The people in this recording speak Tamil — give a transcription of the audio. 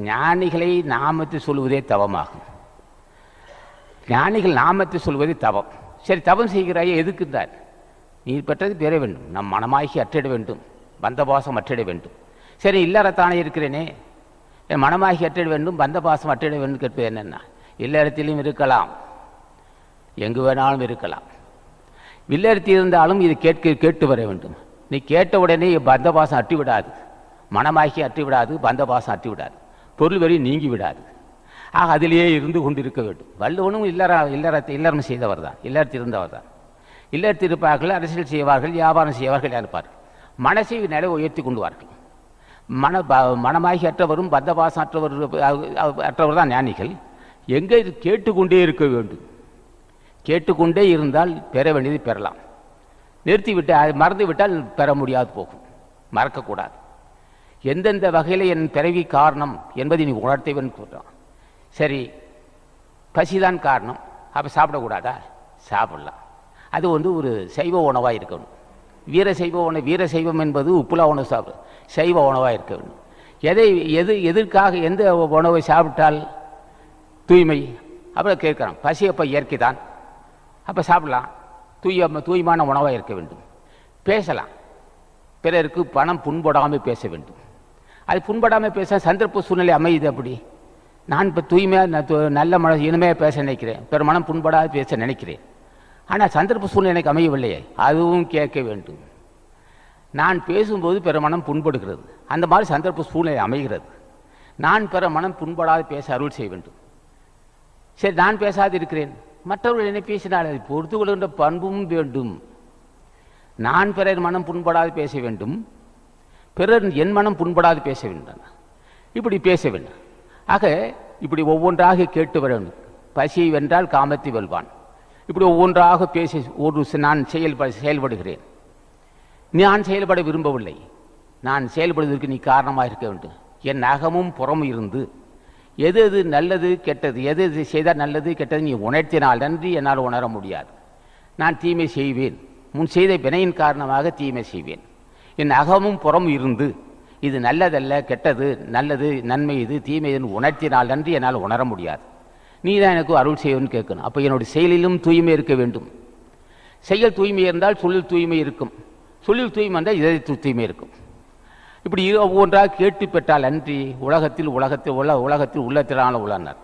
ஞானிகளை நாமத்தை சொல்வதே தவமாகும். ஞானிகள் நாமத்தை சொல்வதே தவம். சரி தவம் செய்கிறாயே எதுக்குன்றார் நீ பெற்றது பெற வேண்டும். நம் மனமாகி அற்றிட வேண்டும். பந்தபாசம் அற்றிட வேண்டும். சரி இல்லறத்தானே இருக்கிறேனே? என் மனமாகி அற்றிட வேண்டும் பந்தபாசம் அற்றிட வேண்டும் கேட்பது என்னென்னா இல்லறத்திலும் இருக்கலாம். எங்கு வேணாலும் இருக்கலாம். வில்லறுத்தி இருந்தாலும் இது கேட்க கேட்டு வர வேண்டும். நீ கேட்ட உடனே பந்தபாசம் அட்டி விடாது மனமாகி அட்டிவிடாது பந்தபாசம் அட்டி விடாது பொருள் வரி நீங்கி விடாது. ஆக அதிலேயே இருந்து கொண்டிருக்க வேண்டும். வல்லவனும் இல்லற இல்லறத்தை இல்லறம் செய்தவர் தான். இல்லறத்திருந்தவர் தான். இல்லறத்திருப்பார்கள் அரசியல் செய்வார்கள் வியாபாரம் செய்வார்கள் இருப்பார்கள் மனசை நிலை உயர்த்தி கொண்டுவார்கள். மன ப- மனமாகி அற்றவரும் பந்தபாசம் அற்றவர் அற்றவர் தான் ஞானிகள். எங்கே இது கேட்டுக்கொண்டே இருக்க வேண்டும். கேட்டுக்கொண்டே இருந்தால் பெற வேண்டியது பெறலாம். நிறுத்திவிட்டு மறந்துவிட்டால் மறந்து விட்டால் பெற முடியாது போகும். மறக்கக்கூடாது. எந்தெந்த வகையில் என் பிறவி காரணம் என்பதை நீ உணர்த்தவன் சொல்கிறான் சரி பசிதான் காரணம். அப்போ சாப்பிடக்கூடாதா? சாப்பிடலாம். அது வந்து ஒரு சைவ உணவாக இருக்கணும் வீர சைவ உணவு வீர சைவம் என்பது உப்புலா உணவு சாப்பிடு. சைவ உணவாக இருக்க வேண்டும். எதை எது எதற்காக எந்த உணவை சாப்பிட்டால் தூய்மை? அப்புறம் கேட்குறான். பசி அப்போ இயற்கை தான் அப்போ சாப்பிடலாம். தூய தூய்மான உணவாக இருக்க வேண்டும். பேசலாம். பிறருக்கு பணம் புண்படாமல் பேச வேண்டும். அது புண்படாமல் பேச சந்தர்ப்ப சூழ்நிலை அமையுது அப்படி. நான் இப்போ தூய்மையாக நல்ல மன இனிமையாக பேச நினைக்கிறேன். பெருமனம் மனம் புண்படாது பேச நினைக்கிறேன். ஆனால் சந்தர்ப்ப சூழ்நிலை எனக்கு அமையவில்லையே அதுவும் கேட்க வேண்டும். நான் பேசும்போது பெருமனம் மனம் புண்படுகிறது. அந்த மாதிரி சந்தர்ப்ப சூழ்நிலை அமைகிறது. நான் பிற மனம் புண்படாது பேச அருள் செய்ய வேண்டும். சரி நான் பேசாது இருக்கிறேன். மற்றவர்கள் என்ன பேசினால் அதை பொறுத்து கொள்கின்ற பண்பும் வேண்டும். நான் பிறர் மனம் புண்படாது பேச வேண்டும். பிறர் என் மனம் புண்படாது பேச வேண்டும். இப்படி பேச வேண்டும். ஆக இப்படி ஒவ்வொன்றாக கேட்டு வர வேண்டும் பசியை வென்றால் காமத்தை வெல்வான். இப்படி ஒவ்வொன்றாக பேசி ஒரு நான் செயல்பட செயல்படுகிறேன். நான் செயல்பட விரும்பவில்லை. நான் செயல்படுவதற்கு நீ காரணமாக இருக்க வேண்டும். என் அகமும் புறமும் இருந்து எது எது நல்லது கெட்டது எது எது செய்தால் நல்லது கெட்டது நீ உணர்த்தினால் நன்றி என்னால் உணர முடியாது. நான் தீமை செய்வேன். முன் செய்த வினையின் காரணமாக தீமை செய்வேன். என் அகமும் புறமும் இருந்து இது நல்லதல்ல கெட்டது நல்லது நன்மை இது தீமை இதுன்னு உணர்த்தினால் நன்றி என்னால் உணர முடியாது. நீ தான் எனக்கு அருள் செய்யணும்னு கேட்கணும். அப்போ என்னுடைய செயலிலும் தூய்மை இருக்க வேண்டும். செயல் தூய்மை இருந்தால் சொல்லில் தூய்மை இருக்கும். சொல்லில் தூய்மை இருந்தால் இதய தூய்மை இருக்கும். இப்படி ஒவ்வொன்றாக கேட்டு பெற்றால் அன்றி உலகத்தில் உலகத்தில் உள்ள உலகத்தில் உள்ளத்திலான உள்ளனர்.